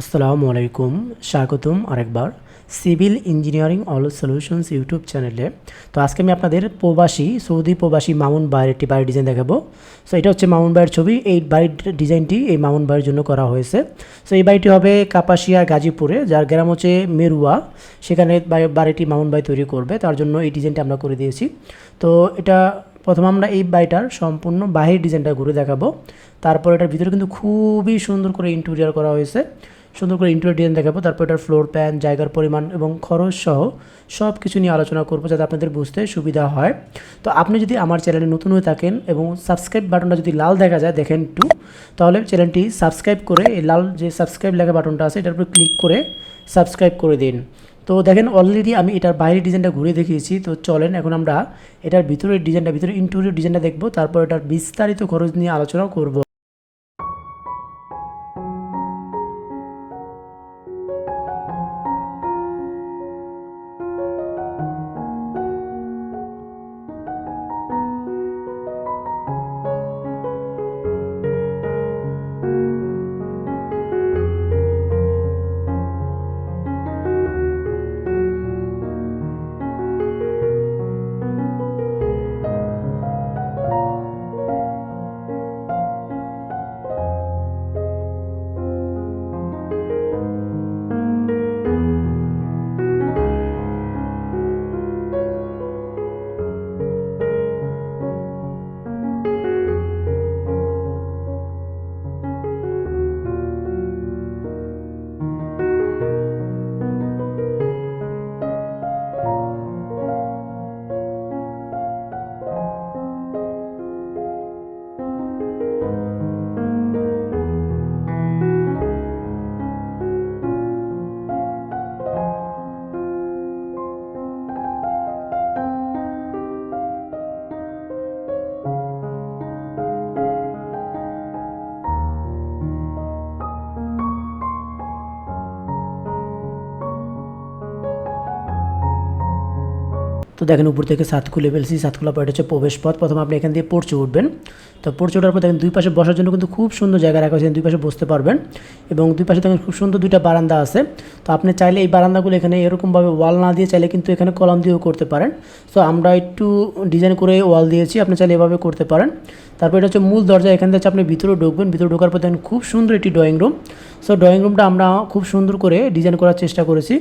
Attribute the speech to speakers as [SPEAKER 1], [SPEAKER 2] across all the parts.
[SPEAKER 1] আসসালামু আলাইকুম, স্বাগতম আরেকবার civil engineering all solutions YouTube চ্যানেলে। তো আজকে আমি আপনাদের প্রবাসী, সৌদি প্রবাসী মামুন বাড়ির একটি বাড়ির ডিজাইন দেখাবো। সো এটা হচ্ছে মামুন বাড়ির ছবি, এই বাড়ির ডিজাইনটি এই মামুন বাড়ির জন্য করা হয়েছে। সো এই বাড়িটি হবে কাপাসিয়া, গাজীপুরে, যার গ্রাম হচ্ছে মেরুয়া। সেখানে বাড়িটি মামুন বাই তৈরি করবে, তার জন্য এই ডিজাইনটা আমরা করে দিয়েছি। তো এটা প্রথমে আমরা এই বাড়িটার সম্পূর্ণ বাহির ডিজাইনটা ঘুরে দেখাবো। তারপর এটার ভিতরে কিন্তু খুবই সুন্দর করে ইন্টেরিয়ার করা হয়েছে। সুন্দর করে ইন্টেরিয়র ডিজাইন দেখাবো, তারপর এটার ফ্লোর প্ল্যান জায়গার পরিমাণ এবং খরচ সহ সব কিছু নিয়ে আলোচনা করব যাতে আপনাদের বুঝতে সুবিধা হয়। তো আপনি যদি আমার চ্যানেলে নতুন হয়ে থাকেন এবং সাবস্ক্রাইব বাটনটা যদি লাল দেখা যায়, দেখেন একটু, তাহলে চ্যানেলটি সাবস্ক্রাইব করে এই লাল যে সাবস্ক্রাইব লেখা বাটনটা আছে, এটার উপর ক্লিক করে সাবস্ক্রাইব করে দিন। তো দেখেন অলরেডি আমি এটার বাইরের ডিজাইনটা ঘুরে দেখিয়েছি, তো চলেন এখন আমরা এটার ভিতরের ডিজাইনটা ভিতরে ইন্টেরিয়র ডিজাইনটা দেখব, তারপর এটার বিস্তারিত খরচ নিয়ে আলোচনা করব। তো দেখেন উপর থেকে সাত খুলে ফেলছি সাত খোলা পর এটা হচ্ছে প্রবেশ পথ। প্রথমে আপনি এখান দিয়ে পড়ছে উঠবেন। তো পড়ছে ওঠার পর দেখেন দুই পাশে বসার জন্য কিন্তু খুব সুন্দর জায়গা রাখা হয়েছে। দুই পাশে বসতে পারবেন। এবং দুই পাশে দেখেন খুব সুন্দর দুইটা বারান্দা আছে। তো আপনি চাইলে এই বারান্দাগুলো এখানে এরকমভাবে ওয়াল না দিয়ে চাইলে কিন্তু এখানে কলম দিয়েও করতে পারেন। সো আমরা একটু ডিজাইন করে ওয়াল দিয়েছি। আপনি চাইলে এভাবে করতে পারেন। তারপর এটা হচ্ছে মূল দরজা। এখান থেকে আপনি ভিতরে ঢুকবেন। ভিতরে ঢোকার পর দেখেন খুব সুন্দর একটি ড্রয়িং রুম সো ড্রয়িং রুমটা আমরা খুব সুন্দর করে ডিজাইন করার চেষ্টা করেছি।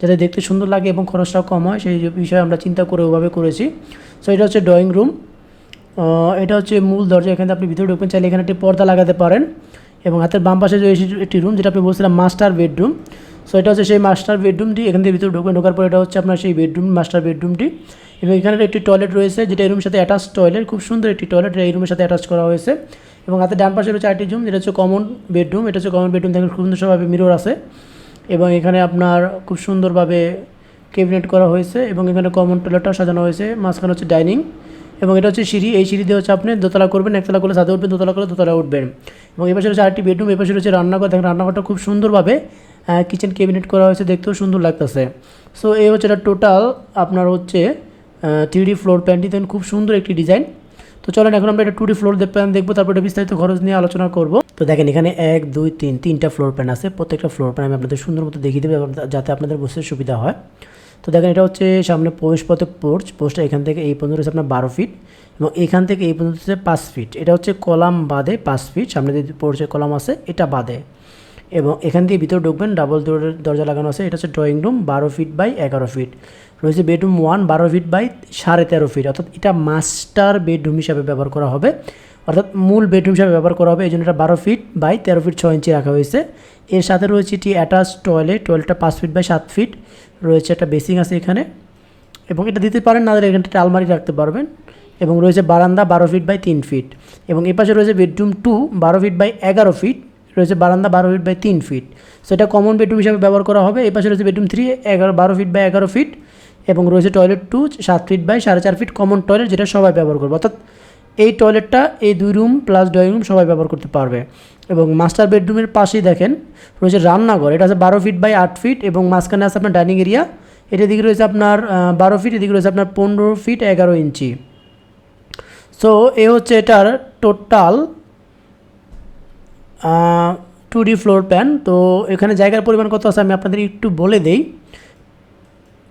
[SPEAKER 1] যাতে দেখতে সুন্দর লাগে এবং খরচটাও কম হয়, সেই বিষয়ে আমরা চিন্তা করে ওভাবে করেছি। সো এটা হচ্ছে ড্রয়িং রুম এটা হচ্ছে মূল দরজা। এখানে আপনি ভিতরে ঢুকবেন, চাইলে এখানে একটি পর্দা লাগাতে পারেন। এবং হাতের বাম পাশে যে একটি রুম যেটা আপনি বলছিলাম মাস্টার বেডরুম সো এটা হচ্ছে সেই মাস্টার বেডরুমটি এখান থেকে ভিতরে ঢুকবেন, ঢোকার পর এটা হচ্ছে আপনার সেই বেডরুম মাস্টার বেডরুমটি এবং এখানে একটি টয়লেট রয়েছে, যেটা এই রুমের সাথে অ্যাটাচ টয়লেট খুব সুন্দর একটি টয়লেট এই রুমের সাথে অ্যাটাচ করা হয়েছে। এবং হাতে ডান পাশে রয়েছে আরেকটি রুম যেটা হচ্ছে কমন বেডরুম এটা হচ্ছে কমন বেডরুম দেখেন খুব সুন্দরভাবে মিরর আছে। এবং এখানে আপনার খুব সুন্দরভাবে ক্যাবিনেট করা হয়েছে এবং এখানে কমন টয়লেটটা সাজানো হয়েছে, মাঝখানে হচ্ছে ডাইনিং এবং এটা হচ্ছে সিঁড়ি, এই সিঁড়ি দিয়ে হচ্ছে আপনি দোতলা করবেন, একতলা করলে সাথে উঠবেন, দোতলা করলে দোতলা উঠবেন। এবং এপাশে পাশে রয়েছে আরেকটি বেডরুম এই পাশে রয়েছে রান্নাঘর, দেখেন রান্নাঘরটা খুব সুন্দরভাবে কিচেন ক্যাবিনেট করা হয়েছে, দেখতেও সুন্দর লাগতেছে। সো এই হচ্ছে এটা টোটাল আপনার হচ্ছে থ্রি ফ্লোর প্ল্যানটি দেখেন, খুব সুন্দর একটি ডিজাইন তো চলেন, এখন আমরা এটা টু ডি ফ্লোর প্ল্যান দেখব, তারপর এটা বিস্তারিত খরচ নিয়ে আলোচনা করব। তো দেখেন, এখানে এক, দুই, তিন, তিনটা ফ্লোর প্ল্যান আছে। প্রত্যেকটা ফ্লোর প্ল্যান আমি আপনাদের সুন্দর মতো দেখিয়ে দেবো যাতে আপনাদের বুঝতে সুবিধা হয়। তো দেখেন, এটা হচ্ছে সামনে প্রবেশ পথে পোর্চ পোর্চটা এখান থেকে এই পর্যন্ত রয়েছে আপনার বারো ফিট এবং এখান থেকে এই পর্যন্ত হচ্ছে পাঁচ ফিট এটা হচ্ছে কলাম বাদে পাঁচ ফিট সামনে যে পোর্চের কলাম আছে, এটা বাদে এবং এখান দিয়ে ভিতরে ঢুকবেন ডাবল ডোরের দরজা লাগানো আছে। এটা হচ্ছে ড্রয়িং রুম বারো ফিট বাই এগারো ফিট রয়েছে বেডরুম ওয়ান বারো ফিট বাই সাড়ে তেরো ফিট অর্থাৎ এটা মাস্টার বেডরুম হিসাবে ব্যবহার করা হবে। অর্থাৎ মূল বেডরুম হিসাবে ব্যবহার করা হবে। এই জন্য এটা বারো ফিট বাই তেরো ফিট ছয় ইঞ্চি রাখা হয়েছে। এর সাথে রয়েছে এটি অ্যাটাচ টয়লেট টয়লেটটা পাঁচ ফিট বাই সাত ফিট রয়েছে একটা বেসিং আছে এখানে। এবং এটা দিতে পারেন, না দিলে এখানটা আলমারি রাখতে পারবেন। এবং রয়েছে বারান্দা বারো ফিট বাই তিন ফিট এবং এ পাশে রয়েছে বেডরুম টু বারো ফিট বাই এগারো ফিট রয়েছে বারান্দা বারো ফিট বাই তিন ফিট সো এটা কমন বেডরুম হিসাবে ব্যবহার করা হবে। এই পাশে রয়েছে বেডরুম থ্রি এগারো, বারো ফিট বাই এগারো ফিট এবং রয়েছে টয়লেট টু সাত ফিট বাই সাড়ে চার ফিট কমন টয়লেট যেটা সবাই ব্যবহার করবে। অর্থাৎ এই টয়লেটটা এই দুই রুম প্লাস ড্রয়িং রুম সবাই ব্যবহার করতে পারবে। এবং মাস্টার বেডরুমের পাশেই দেখেন, রয়েছে রান্নাঘর। এটা আছে বারো ফিট বাই আট ফিট এবং মাঝখানে আছে আপনার ডাইনিং এরিয়া এটা দিকে রয়েছে আপনার বারো ফিট এদিকে রয়েছে আপনার পনেরো ফিট এগারো ইঞ্চি সো এ হচ্ছে এটার total two D floor plan তো এখানে জায়গার পরিমাণ কত আছে আমি আপনাদের একটু বলে দেই।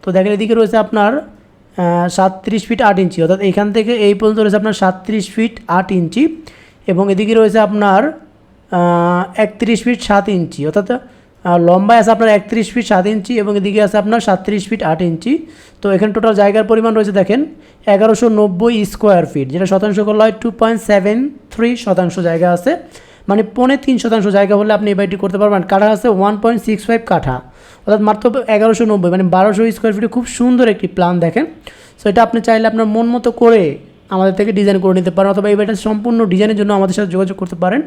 [SPEAKER 1] তো দেখেন এদিকে রয়েছে আপনার সাতত্রিশ ফিট আট ইঞ্চি, অর্থাৎ এখান থেকে এই পর্যন্ত রয়েছে আপনার সাতত্রিশ ফিট আট ইঞ্চি এবং এদিকে রয়েছে আপনার একত্রিশ ফিট সাত ইঞ্চি, অর্থাৎ লম্বায় আছে আপনার একত্রিশ ফিট সাত ইঞ্চি এবং এদিকে আছে আপনার সাতত্রিশ ফিট আট ইঞ্চি। তো এখানে টোটাল জায়গার পরিমাণ রয়েছে দেখেন, এগারোশো নব্বই স্কোয়ার ফিট যেটা শতাংশ করলে হয় টু পয়েন্ট সেভেন থ্রি শতাংশ জায়গা আছে। মানে পৌনে তিন শতাংশ জায়গা হলে আপনি এই বাড়িটি করতে পারবেন। কাঠা আছে ওয়ান পয়েন্ট সিক্স ফাইভ কাঠা। অর্থাৎ মাত্র এগারোশো নব্বই মানে বারোশো স্কোয়ার ফিটে খুব সুন্দর একটি প্ল্যান দেখেন। সো এটা আপনি চাইলে আপনার মন মতো করে আমাদের থেকে ডিজাইন করে নিতে পারেন অথবা এই বাড়িটা সম্পূর্ণ ডিজাইনের জন্য আমাদের সাথে যোগাযোগ করতে পারেন।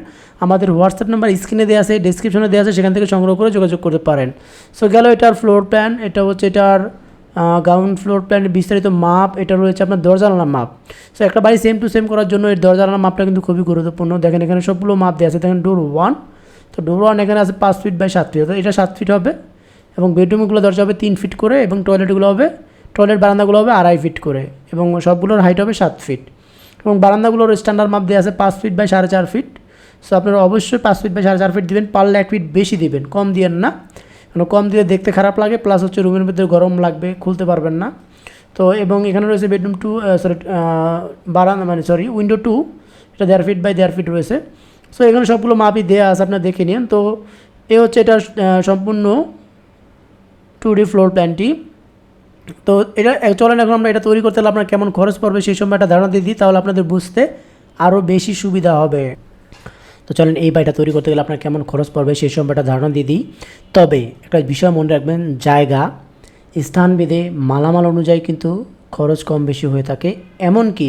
[SPEAKER 1] আমাদের হোয়াটসঅ্যাপ নাম্বার স্ক্রিনে দেওয়া আছে ডিসক্রিপশনে দেওয়া আছে, সেখান থেকে সংগ্রহ করে যোগাযোগ করতে পারেন। সো গেল এটার ফ্লোর প্ল্যান এটা হচ্ছে এটার গ্রাউন্ড ফ্লোর প্ল্যানের বিস্তারিত মাপ এটা রয়েছে আপনার দরজা জানালার মাপ সো একটা বাড়ি সেম টু সেম করার জন্য এই দরজা জানালার মাপটা কিন্তু খুবই গুরুত্বপূর্ণ। দেখেন এখানে সবগুলো মাপ দেওয়া আছে। দেখেন ডোর ওয়ান তো ডোর ওয়ান এখানে আছে পাঁচ ফিট বাই সাত ফিট অর্থাৎ এটা সাত ফিট হবে এবং বেডরুমগুলো দরজা হবে তিন ফিট করে এবং টয়লেটগুলো হবে টয়লেট বারান্দাগুলো হবে আড়াই ফিট করে এবং সবগুলোর হাইট হবে সাত ফিট এবং বারান্দাগুলোর স্ট্যান্ডার্ড মাপ দেওয়া আছে পাঁচ ফিট বাই সাড়ে চার ফিট সো আপনারা অবশ্যই পাঁচ ফিট বাই সাড়ে চার ফিট দিবেন, পারলে এক ফিট বেশি দিবেন, কম দিয়েন না। কারণ কম দিলে দেখতে খারাপ লাগে প্লাস হচ্ছে রুমের ভিতরে গরম লাগবে, খুলতে পারবেন না। তো এবং এখানে রয়েছে বেডরুম টু সরি বারান্দা মানে সরি উইন্ডো টু এটা দেড় ফিট বাই দেড় ফিট রয়েছে। সো এখানে সবগুলো মাপই দেওয়া আছে, আপনারা দেখে নিন। তো এ হচ্ছে এটা সম্পূর্ণ টু ডি ফ্লোর প্ল্যানটি তো এটা চলেন এখন আমরা এটা তৈরি করতে হলে আপনার কেমন খরচ পড়বে সেই সময় একটা ধারণা দিয়ে দিই, তাহলে আপনাদের বুঝতে আরও বেশি সুবিধা হবে। তো চলেন এই বাড়িটা তৈরি করতে গেলে আপনার কেমন খরচ পড়বে সেই সময় একটা ধারণা দিয়ে দিই। তবে একটা বিষয় মনে রাখবেন, জায়গা, স্থানভেদে, মালামাল অনুযায়ী কিন্তু খরচ কম বেশি হয়ে থাকে। এমনকি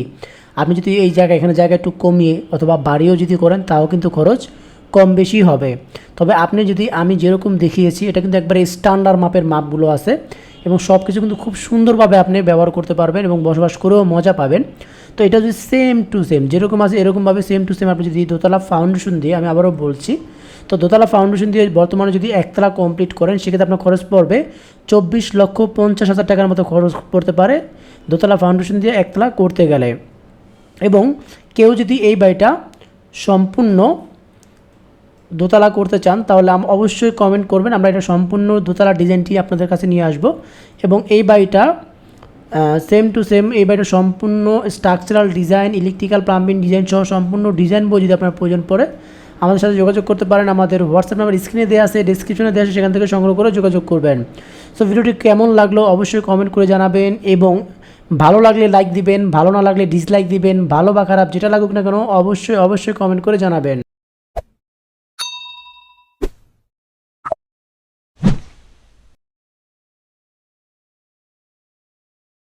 [SPEAKER 1] আপনি যদি এই জায়গা, এখানে জায়গা একটু কমিয়ে অথবা বাড়িও যদি করেন, তাও কিন্তু খরচ কম বেশি হবে। তবে আপনি যদি, আমি যেরকম দেখিয়েছি, এটা কিন্তু একবারে স্ট্যান্ডার্ড মাপের মাপগুলো আছে এবং সব কিছু কিন্তু খুব সুন্দরভাবে আপনি ব্যবহার করতে পারবেন এবং বসবাস করেও মজা পাবেন। তো এটা যদি সেম টু সেম যেরকম আছে এরকমভাবে সেম টু সেম আপনি যদি দোতলা ফাউন্ডেশন দিয়ে, আমি আবারও বলছি, তো দোতলা ফাউন্ডেশন দিয়ে বর্তমানে যদি একতলা কমপ্লিট করেন, সেক্ষেত্রে আপনার খরচ পড়বে চব্বিশ লক্ষ পঞ্চাশ হাজার টাকার মতো খরচ পড়তে পারে দোতলা ফাউন্ডেশন দিয়ে একতলা করতে গেলে। এবং কেউ যদি এই বাড়িটা সম্পূর্ণ দোতলা করতে চান, তাহলে অবশ্যই কমেন্ট করবেন, আমরা এটা সম্পূর্ণ দোতলা ডিজাইনটি আপনাদের কাছে নিয়ে আসব। এবং এই বাড়িটা সেম টু সেম এই বাড়িটা সম্পূর্ণ structural design electrical plumbing design সহ সম্পূর্ণ ডিজাইন বই যদি আপনার প্রয়োজন পড়ে, আমাদের সাথে যোগাযোগ করতে পারেন। আমাদের হোয়াটসঅ্যাপ নাম্বার স্ক্রিনে দেওয়া আছে ডিসক্রিপশনে দেওয়া আছে, সেখান থেকে সংগ্রহ করে যোগাযোগ করবেন। সো ভিডিওটি কেমন লাগল অবশ্যই কমেন্ট করে জানাবেন এবং ভালো লাগলে লাইক দিবেন, ভালো না লাগলে ডিসলাইক দিবেন, ভালো বা খারাপ যেটা লাগুক না কেন, অবশ্যই অবশ্যই কমেন্ট করে জানাবেন।